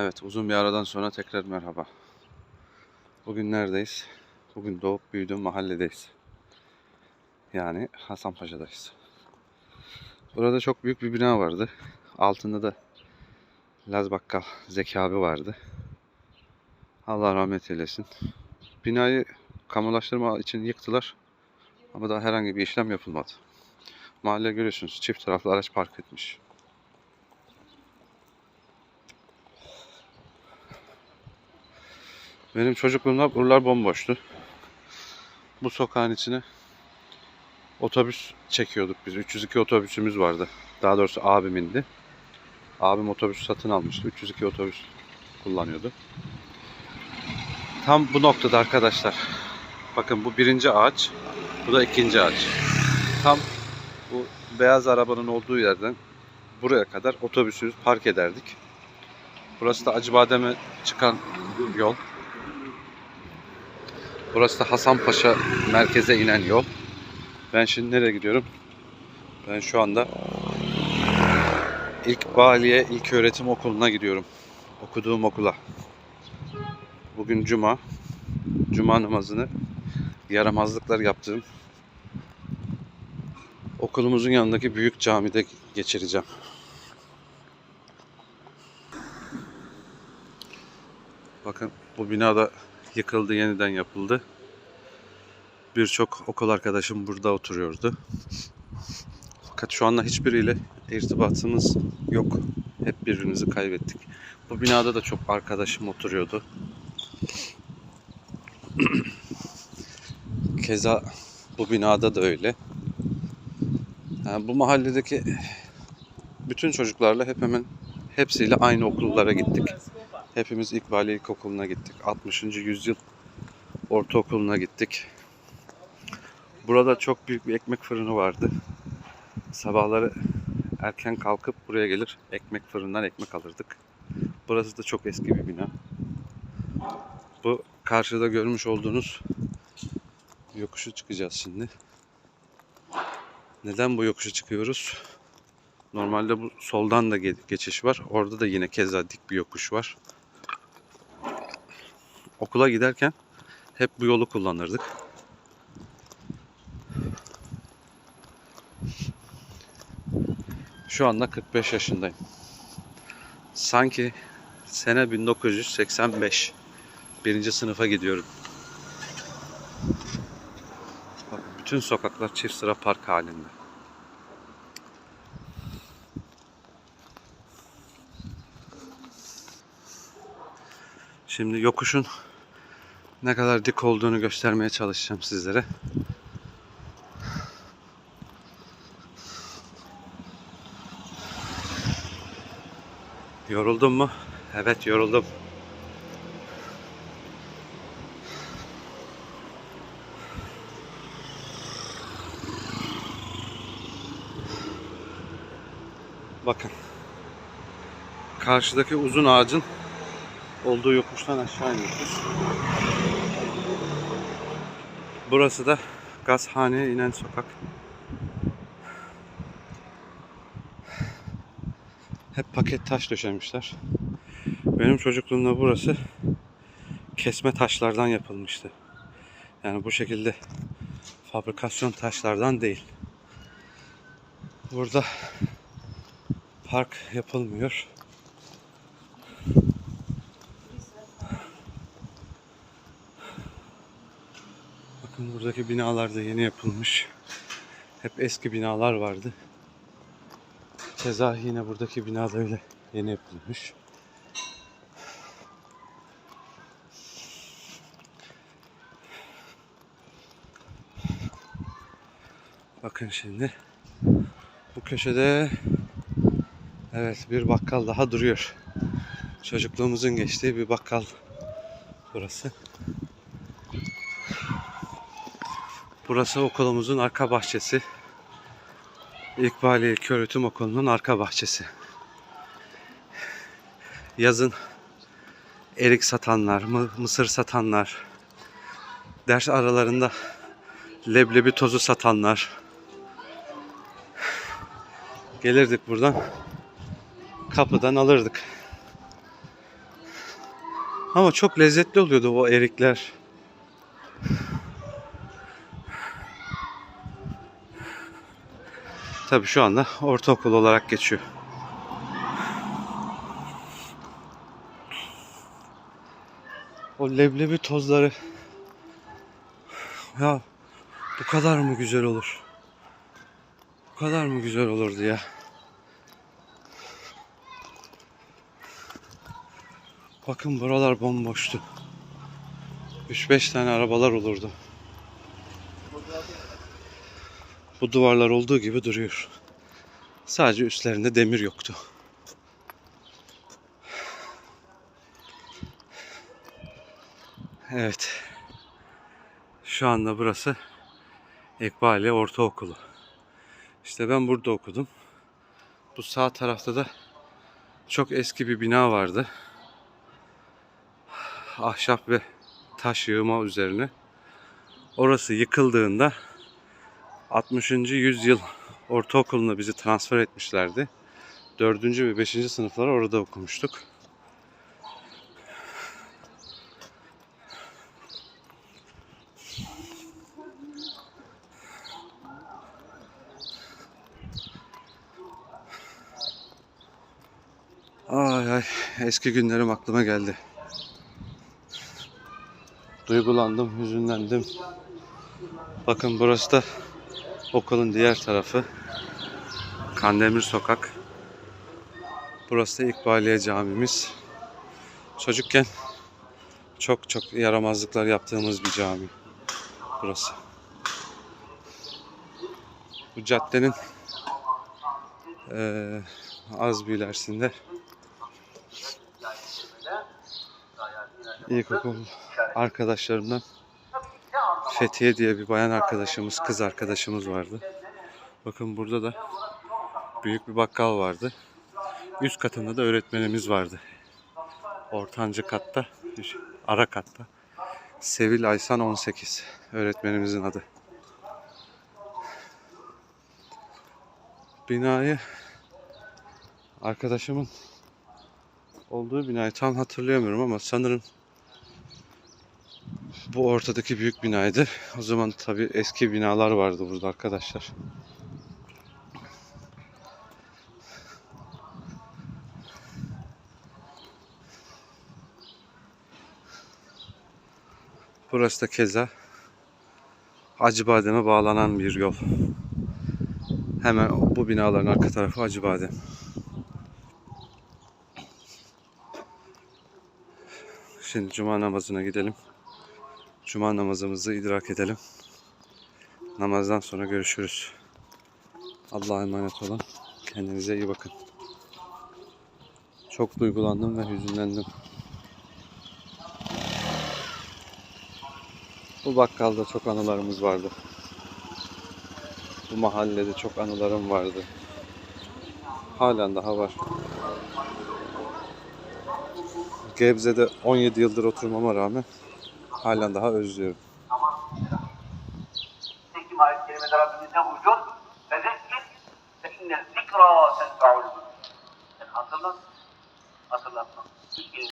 Evet uzun bir aradan sonra tekrar merhaba. Bugün neredeyiz? Bugün doğup büyüdüğüm mahalledeyiz. Yani Hasanpaşa'dayız. Burada çok büyük bir bina vardı. Altında da Laz Bakkal Zeki abi vardı. Allah rahmet eylesin. Binayı kamulaştırma için yıktılar. Ama daha herhangi bir işlem yapılmadı. Mahalle görüyorsunuz çift taraflı araç park etmiş. Benim çocukluğumda buralar bomboştu. Bu sokağın içine otobüs çekiyorduk biz. 302 otobüsümüz vardı. Daha doğrusu abimindi. Abim otobüs satın almıştı. 302 otobüs kullanıyordu. Tam bu noktada arkadaşlar. Bakın bu birinci ağaç. Bu da ikinci ağaç. Tam bu beyaz arabanın olduğu yerden buraya kadar otobüsümüz park ederdik. Burası da Acıbadem'e çıkan yol. Burası da Hasanpaşa merkeze inen yol. Ben şimdi nereye gidiyorum? Ben şu anda ilk Baliye İlk Öğretim Okulu'na gidiyorum. Okuduğum okula. Bugün cuma. Cuma namazını yaramazlıklar yaptığım okulumuzun yanındaki büyük camide geçireceğim. Bakın bu bina da yıkıldı, yeniden yapıldı. Birçok okul arkadaşım burada oturuyordu. Fakat şu anda hiçbiriyle irtibatımız yok. Hep birbirimizi kaybettik. Bu binada da çok arkadaşım oturuyordu. Keza bu binada da öyle. Yani bu mahalledeki bütün çocuklarla hep hemen hepsiyle aynı okullara gittik. Hepimiz İkbal İlkokulu'na gittik. 60. yüzyıl ortaokuluna gittik. Burada çok büyük bir ekmek fırını vardı. Sabahları erken kalkıp buraya gelir ekmek fırından ekmek alırdık. Burası da çok eski bir bina. Bu karşıda görmüş olduğunuz yokuşu çıkacağız şimdi. Neden bu yokuşu çıkıyoruz? Normalde bu soldan da ge- geçiş var. Orada da yine keza dik bir yokuş var. Okula giderken hep bu yolu kullanırdık. Şu anda 45 yaşındayım. Sanki sene 1985. Birinci sınıfa gidiyorum. Bak, bütün sokaklar çift sıra park halinde. Şimdi yokuşun ne kadar dik olduğunu göstermeye çalışacağım sizlere. Yoruldun mu? Evet yoruldum. Bakın. Karşıdaki uzun ağacın olduğu yokuştan aşağı iniyoruz. Burası da gazhaneye inen sokak. Hep paket taş döşemişler. Benim çocukluğumda burası kesme taşlardan yapılmıştı. Yani bu şekilde fabrikasyon taşlardan değil. Burada park yapılmıyor. Buradaki binalar da yeni yapılmış. Hep eski binalar vardı. Keza yine buradaki bina da öyle yeni yapılmış. Bakın şimdi bu köşede evet bir bakkal daha duruyor. Çocukluğumuzun geçtiği bir bakkal burası. Burası okulumuzun arka bahçesi. İkbaliye İlköğretim Okulu'nun arka bahçesi. Yazın erik satanlar, mı- mısır satanlar, ders aralarında leblebi tozu satanlar. Gelirdik buradan, kapıdan alırdık. Ama çok lezzetli oluyordu o erikler. Tabii şu anda ortaokul olarak geçiyor. O leblebi tozları ya bu kadar mı güzel olur? Bu kadar mı güzel olurdu ya? Bakın buralar bomboştu. 3-5 tane arabalar olurdu. Bu duvarlar olduğu gibi duruyor. Sadece üstlerinde demir yoktu. Evet. Şu anda burası Ekbali Ortaokulu. İşte ben burada okudum. Bu sağ tarafta da çok eski bir bina vardı. Ahşap ve taş yığma üzerine. Orası yıkıldığında 60. yüzyıl ortaokuluna bizi transfer etmişlerdi. 4. ve 5. sınıfları orada okumuştuk. Ay ay eski günlerim aklıma geldi. Duygulandım, hüzünlendim. Bakın burası da okulun diğer tarafı. Kandemir Sokak. Burası da İkbaliye Camimiz. Çocukken çok çok yaramazlıklar yaptığımız bir cami. Burası. Bu caddenin eee, az bir ilerisinde ilkokul arkadaşlarımdan Fethiye diye bir bayan arkadaşımız, kız arkadaşımız vardı. Bakın burada da büyük bir bakkal vardı. Üst katında da öğretmenimiz vardı. Ortancı katta, ara katta. Sevil Aysan 18 öğretmenimizin adı. Binayı arkadaşımın olduğu binayı tam hatırlayamıyorum ama sanırım bu ortadaki büyük binaydı. O zaman tabii eski binalar vardı burada arkadaşlar. Burası da keza Acıbadem'e bağlanan bir yol. Hemen bu binaların arka tarafı Acıbadem. Şimdi cuma namazına gidelim. Cuma namazımızı idrak edelim. Namazdan sonra görüşürüz. Allah'a emanet olun. Kendinize iyi bakın. Çok duygulandım ve hüzünlendim. Bu bakkalda çok anılarımız vardı. Bu mahallede çok anılarım vardı. Halen daha var. Gebze'de 17 yıldır oturmama rağmen halen daha özlüyorum. Tekim